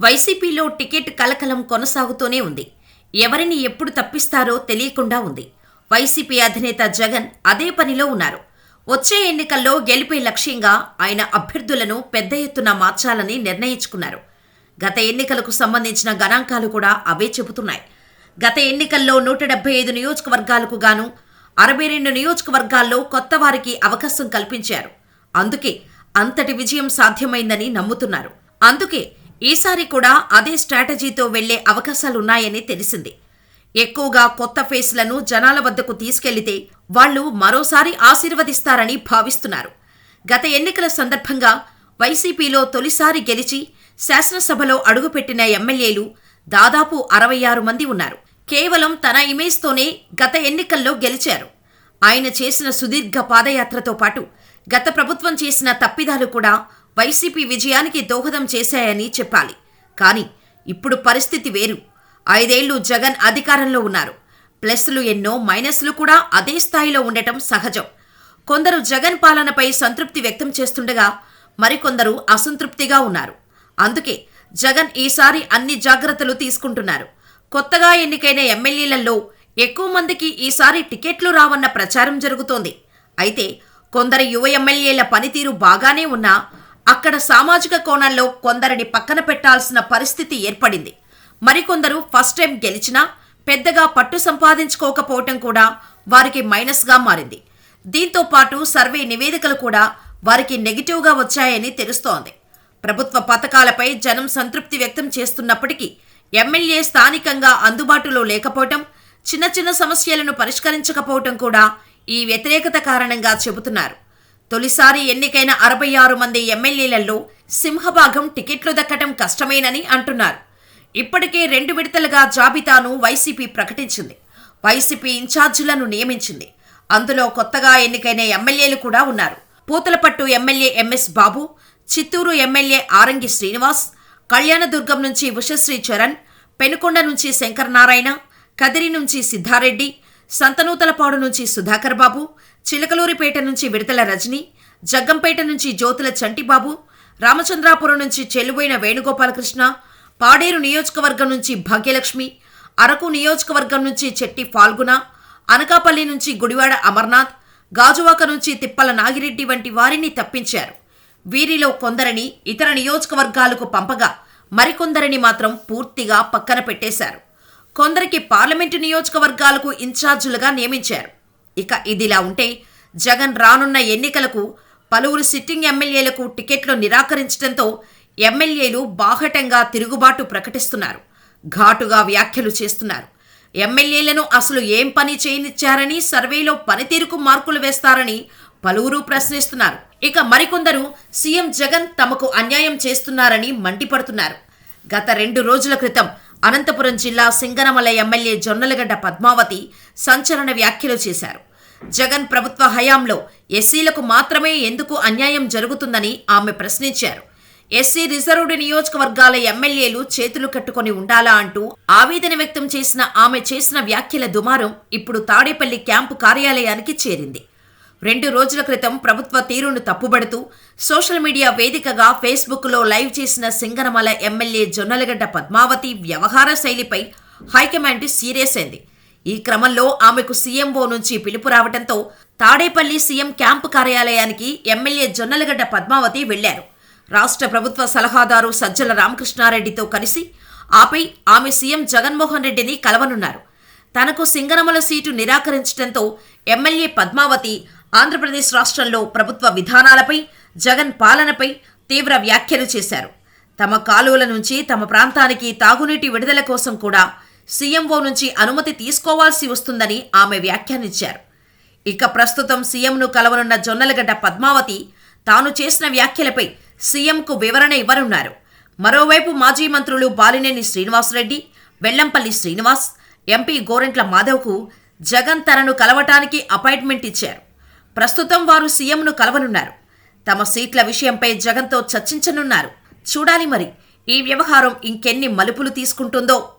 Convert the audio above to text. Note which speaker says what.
Speaker 1: వైసీపీలో టికెట్ కలకలం కొనసాగుతూనే ఉంది. ఎవరిని ఎప్పుడు తప్పిస్తారో తెలియకుండా ఉంది. వైసీపీ అధినేత జగన్ అదే పనిలో ఉన్నారు. వచ్చే ఎన్నికల్లో గెలిపే లక్ష్యంగా ఆయన అభ్యర్థులను పెద్ద ఎత్తున మార్చాలని నిర్ణయించుకున్నారు. గత ఎన్నికలకు సంబంధించిన గణాంకాలు కూడా అవే చెబుతున్నాయి. గత ఎన్నికల్లో నూట డెబ్బై ఐదు నియోజకవర్గాలకు గాను అరవై రెండు నియోజకవర్గాల్లో కొత్త వారికి అవకాశం కల్పించారు. అందుకే అంతటి విజయం సాధ్యమైందని నమ్ముతున్నారు. అందుకే ఈసారి కూడా అదే స్ట్రాటజీతో వెళ్ళే అవకాశాలున్నాయని తెలిసింది. ఎక్కువగా కొత్త ఫేస్లను జనాల వద్దకు తీసుకెళ్ళితే వాళ్ళు మరోసారి ఆశీర్వదిస్తారని భావిస్తున్నారు. గత ఎన్నికల సందర్భంగా వైసీపీలో తొలిసారి గెలిచి శాసనసభలో అడుగుపెట్టిన ఎమ్మెల్యేలు దాదాపు అరవై ఆరు మంది ఉన్నారు. కేవలం తన ఇమేజ్తోనే గత ఎన్నికల్లో గెలిచారు. ఆయన చేసిన సుదీర్ఘ పాదయాత్రతో పాటు గత ప్రభుత్వం చేసిన తప్పిదాలు కూడా వైసీపీ విజయానికి దోహదం చేశాయని చెప్పాలి. కానీ ఇప్పుడు పరిస్థితి వేరు. ఐదేళ్ళు జగన్ అధికారంలో ఉన్నారు. ప్లస్లు ఎన్నో మైనస్లు కూడా అదే స్థాయిలో ఉండటం సహజం. కొందరు జగన్ పాలనపై సంతృప్తి వ్యక్తం చేస్తుండగా మరికొందరు అసంతృప్తిగా ఉన్నారు. అందుకే జగన్ ఈసారి అన్ని జాగ్రత్తలు తీసుకుంటున్నారు. కొత్తగా ఎన్నికైన ఎమ్మెల్యేలలో ఎక్కువ మందికి ఈసారి టికెట్లు రావన్న ప్రచారం జరుగుతోంది. అయితే కొందరు యువ ఎమ్మెల్యేల పనితీరు బాగానే ఉన్నా అక్కడ సామాజిక కోణంలో కొందరిని పక్కన పెట్టాల్సిన పరిస్థితి ఏర్పడింది. మరికొందరు ఫస్ట్ టైం గెలిచినా పెద్దగా పట్టు సంపాదించుకోకపోవటం కూడా వారికి మైనస్గా మారింది. దీంతో పాటు సర్వే నివేదికలు కూడా వారికి నెగిటివ్గా వచ్చాయని తెలుస్తోంది. ప్రభుత్వ పథకాలపై జనం సంతృప్తి వ్యక్తం చేస్తున్నప్పటికీ ఎమ్మెల్యే స్థానికంగా అందుబాటులో లేకపోవటం చిన్న చిన్న సమస్యలను పరిష్కరించకపోవటం కూడా ఈ వ్యతిరేకత కారణంగా చెబుతున్నారు. తొలిసారి ఎన్నికైన అరవై ఆరు మంది ఎమ్మెల్యేలలో సింహభాగం టికెట్లు దక్కటం కష్టమేనని అంటున్నారు. ఇప్పటికే రెండు విడతలుగా జాబితాను వైసీపీ ప్రకటించింది. వైసీపీ ఇన్ఛార్జీలను నియమించింది. అందులో కొత్తగా ఎన్నికైన ఎమ్మెల్యేలు కూడా ఉన్నారు. Puthalapattu MLA MS Babu Chittoor MLA Arani Srinivas Kalyandurgam నుంచి ఉషశ్రీ చరణ్ పెనుకొండ నుంచి శంకర్ నారాయణ కదిరి నుంచి సిద్ధారెడ్డి సంతనూతలపాడు నుంచి సుధాకర్ బాబు చిలకలూరిపేట నుంచి విడతల రజని జగ్గంపేట నుంచి జ్యోతుల చంటిబాబు రామచంద్రాపురం నుంచి చెల్లుబోయిన వేణుగోపాలకృష్ణ పాడేరు నియోజకవర్గం నుంచి భాగ్యలక్ష్మి అరకు నియోజకవర్గం నుంచి చెట్టి ఫాల్గుణ అనకాపల్లి నుంచి గుడివాడ అమర్నాథ్ గాజువాక నుంచి తిప్పల నాగిరెడ్డి వంటి వారిని తప్పించారు. వీరిలో కొందరిని ఇతర నియోజకవర్గాలకు పంపగా మరికొందరిని మాత్రం పూర్తిగా పక్కన పెట్టేశారు. కొందరికి పార్లమెంటు నియోజకవర్గాలకు ఇన్ఛార్జీలుగా నియమించారు. ఇక ఇదిలా ఉంటే జగన్ రానున్న ఎన్నికలకు పలువురు సిట్టింగ్ ఎమ్మెల్యేలకు టికెట్లు నిరాకరించడంతో ఎమ్మెల్యేలు బాహటంగా తిరుగుబాటు ప్రకటిస్తున్నారు. ఘాటుగా వ్యాఖ్యలు చేస్తున్నారు. ఎమ్మెల్యేలను అసలు ఏం పని చేయనిచ్చారని సర్వేలో పనితీరుకు మార్కులు వేస్తారని పలువురు ప్రశ్నిస్తున్నారు. ఇక మరికొందరు సీఎం జగన్ తమకు అన్యాయం చేస్తున్నారని మండిపడుతున్నారు. గత రెండు రోజుల క్రితం అనంతపురం జిల్లా సింగనమల ఎమ్మెల్యే జొన్నలగడ్డ పద్మావతి సంచలన వ్యాఖ్యలు చేశారు. జగన్ ప్రభుత్వ హయాంలో ఎస్సీలకు మాత్రమే ఎందుకు అన్యాయం జరుగుతుందని ఆమె ప్రశ్నించారు. ఎస్సీ రిజర్వ్డ్ నియోజకవర్గాల ఎమ్మెల్యేలు చేతులు కట్టుకొని ఉండాలా అంటూ ఆవేదన వ్యక్తం చేసిన ఆమె చేసిన వ్యాఖ్యల దుమారం ఇప్పుడు తాడేపల్లి క్యాంపు కార్యాలయానికి చేరింది. రెండు రోజుల క్రితం ప్రభుత్వ తీరును తప్పుబడుతూ సోషల్ మీడియా వేదికగా ఫేస్బుక్లో లైవ్ చేసిన సింగనమల ఎమ్మెల్యే జొన్నలగడ్డ పద్మావతి వ్యవహార శైలిపై హైకమాండ్ సీరియస్ అయింది. ఈ క్రమంలో ఆమెకు సీఎంఓ నుంచి పిలుపు రావడంతో తాడేపల్లి సీఎం క్యాంపు కార్యాలయానికి ఎమ్మెల్యే జొన్నలగడ్డ పద్మావతి వెళ్ళారు. రాష్ట్ర ప్రభుత్వ సలహాదారు సజ్జల రామకృష్ణారెడ్డితో కలిసి ఆపై ఆమె సీఎం జగన్మోహన్ రెడ్డిని కలవనున్నారు. తనకు సింగనమల సీటు నిరాకరించడంతో ఎమ్మెల్యే పద్మావతి ఆంధ్రప్రదేశ్ రాష్ట్రంలో ప్రభుత్వ విధానాలపై జగన్ పాలనపై తీవ్ర వ్యాఖ్యలు చేశారు. తమ కాలువల నుంచి తమ ప్రాంతానికి తాగునీటి విడుదల కోసం కూడా సీఎంఓ నుంచి అనుమతి తీసుకోవాల్సి వస్తుందని ఆమె వ్యాఖ్యానించారు. ఇక ప్రస్తుతం సీఎంను కలవనున్న జొన్నలగడ్డ పద్మావతి తాను చేసిన వ్యాఖ్యలపై సీఎంకు వివరణ ఇవ్వనున్నారు. మరోవైపు మాజీ మంత్రులు బాలినేని శ్రీనివాసరెడ్డి వెల్లంపల్లి శ్రీనివాస్ ఎంపీ గోరెంట్ల మాధవ్కు జగన్ తనను కలవటానికి అపాయింట్మెంట్ ఇచ్చారు. ప్రస్తుతం వారు సీఎంను కలవనున్నారు. తమ సీట్ల విషయంపై జగన్తో చర్చించనున్నారు. చూడాలి మరి ఈ వ్యవహారం ఇంకెన్ని మలుపులు తీసుకుంటుందో.